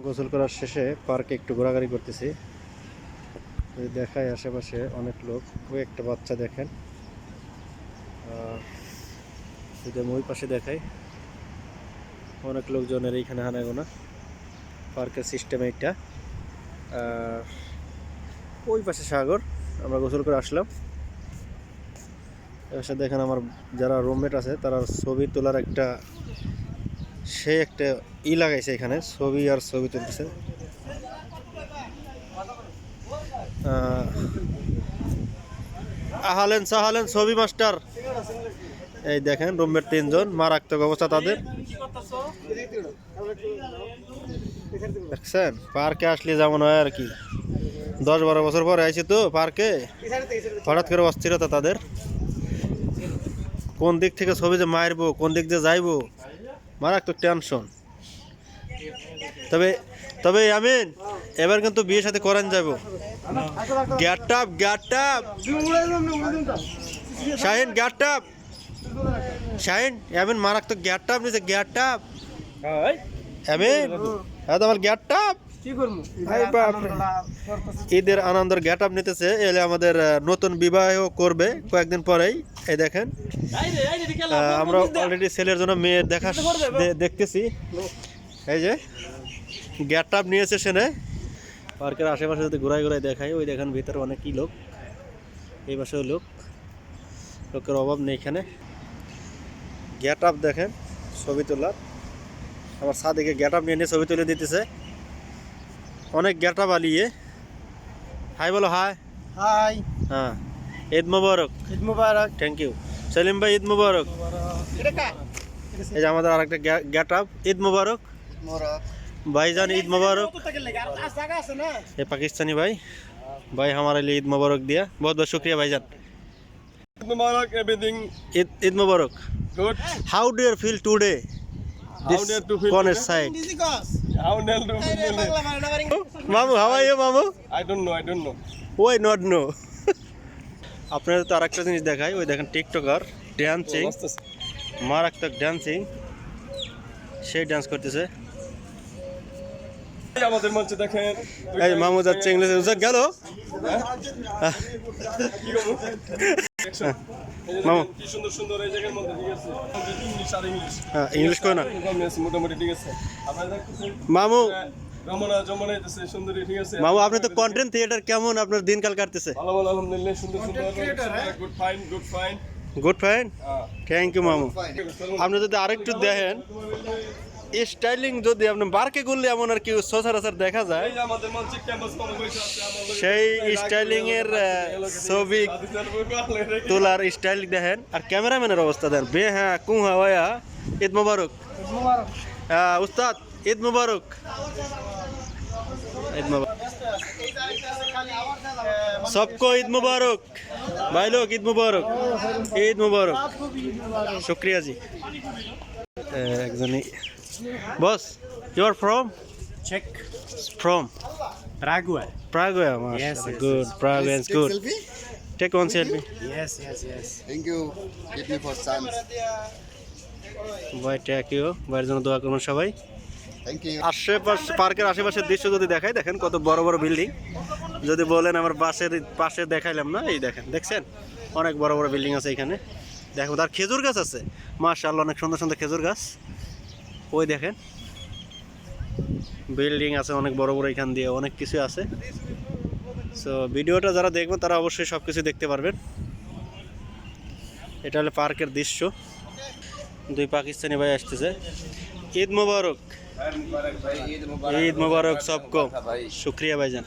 গোসল করার শেষে পার্কে একটু ঘোরাঘুরি করতেছি। দেখায় আশেপাশে অনেক লোক, ওই একটা বাচ্চা দেখেন। যদি ওই পাশে দেখাই, অনেক লোকজনের এইখানে হানাগোনা। পার্কের সিস্টেম এইটা। আর ওই পাশে সাগর, আমরা গোসল করে আসলাম। সাথে দেখেন আমার যারা রুমমেট আছে, তারা ছবি তোলার একটা সে একটা ই লাগাইছে এখানে ছবি আর ছবি তুলতেছে। আহ, আহালেন সাহালেন ছবি মাস্টার। এই দেখেন রুমের তিনজন মারাত্মক অবস্থা তাদের। দেখছেন? পার্কে আসলে যেমন হয় আর কি। দশ বারো বছর পরে আইছি তো পার্কে। হঠাৎ করে অস্থিরতা তাদের। কোন দিক থেকে ছবি যে মারবো কোন দিক দিয়ে যাইবো? মারাত্মক টেনশন তবে তবে আমিন এবার কিন্তু বিয়ের সাথে করেন যাব। Get up get up Shahin get up Shahin Amin মারাত্মক গ্যাট আপ নিছে গ্যাট আপ আমিন হ্যাঁ তোমার গ্যাট আপ ঈদের আনন্দের গ্যাট আপ নিতেছে এলে আমাদের নতুন বিবাহ করবে কয়েকদিন পরেই এই দেখেন। আমরা অলরেডি ছেলের জন্য মেয়ে দেখা দে- দেখতেছি। এই যে গ্যাট আপ নিয়েছে সেনে। পার্কের আশেপাশে যদি ঘুরাই ঘুরাই দেখাই ওই দেখেন ভিতরে অনেকই লোক এই পাশেও লোক। লোকের অভাব নেই এখানে। গেট আপ দেখেন ছবি তোলার। আমার সাদিকে গেট আপ নিয়ে নিয়ে ছবি তুলে দিতেছে। অনেক গেটা বালিয়ে। হাই বলো হাই। হাই। হ্যাঁ। ঈদ মুবারক। ঈদ মুবারক। থ্যাংক ইউ সেলিম ভাই ঈদ মুবারক। এই যে আমাদের আরেকটা গেট আপ। ঈদ মুবারক। ভাইজান ঈদ মুবারক। এ পাকিস্তানি ভাই। ভাই আমার ঈদ মুবারক দিয়া। বহুত বহুত শুক্রিয়া ভাইজান। ঈদ মুবারক everything Eid Eid Mubarak. Good how do you feel today মামু হাউ আর মামু I don't know I don't know ওই নট নো আপনারা তো আরেকটা জিনিস দেখাই ওই দেখেন টিকটকার ড্যান্সিং মারাত্মক ড্যান্সিং সেই ডান্স করতেছে আমাদের মঞ্চে দেখেন এই মামু যাচ্ছে ইংলিশে গেল কি করব? Action. এই যে মামু। সুন্দর সুন্দর এই জায়গার মধ্যে ঠিক আছে? ইংলিশ আর ইংলিশ হ্যাঁ ইংলিশ কয় না? মোটামুটি ঠিক আছে? মামু। মামু আপনি তো কন্টেন্ট থিয়েটার কেমন আপনার দিনকাল কাটতেছে? ভালো ভালো আলহামদুলিল্লাহ সুন্দর সুন্দর। Good fine good fine good fine thank you মামু। আপনি যদি আরেকটু দেখেন। স্টাইলিং যদি আপনি বারকে করলে এমন আর কি সচরাচর দেখা যায় এই যে আমাদের মঞ্চে ক্যাম্পাস কমে বসে আছে আমাদের সেই স্টাইলিং এর আহ, ছবি তোলার স্টাইল দেখেন আর ক্যামেরাম্যানের অবস্থা দেন বে হ্যাঁ কু হাওয়া ঈদ মুবারক হ্যাঁ উস্তাদ ঈদ মুবারক ঈদ মুবারক सबको ईद मुबारक भाई लोग ईद मुबारक ईद मुबारक शुक्रिया जी একজনই বস you are from check from Paraguay. Prague, Yes, mashallah. yes, good. Prague is good. Selfie? Take one selfie. Yes, yes, yes. Thank you. Give me for chance. Bye, take you. ভাইয়ের জন্য দোয়া করুন সবাই Thank you. আশেপাশে পার্কের আশেপাশের দৃশ্য যদি দেখাই দেখেন কত বড় বড় বিল্ডিং যদি বলেন আমার বাসের পাশে দেখাইলাম না এই দেখেন দেখছেন অনেক বড় বড় বিল্ডিং আছে এখানে দেখো তার খেজুর গাছ আছে মাশাআল্লাহ অনেক সুন্দর সুন্দর খেজুর গাছ ওই দেখেন। বিল্ডিং আছে অনেক বড় বড় এখান দিয়ে অনেক কিছু আছে। সো ভিডিওটা যারা দেখবেন তারা অবশ্যই সব কিছু দেখতে পারবেন। এটা হলো পার্কের দৃশ্য। দুই পাকিস্তানি ভাই আসতেছে। ঈদ মুবারক। ঈদ মুবারক সবকো। শুক্রিয়া ভাইজান।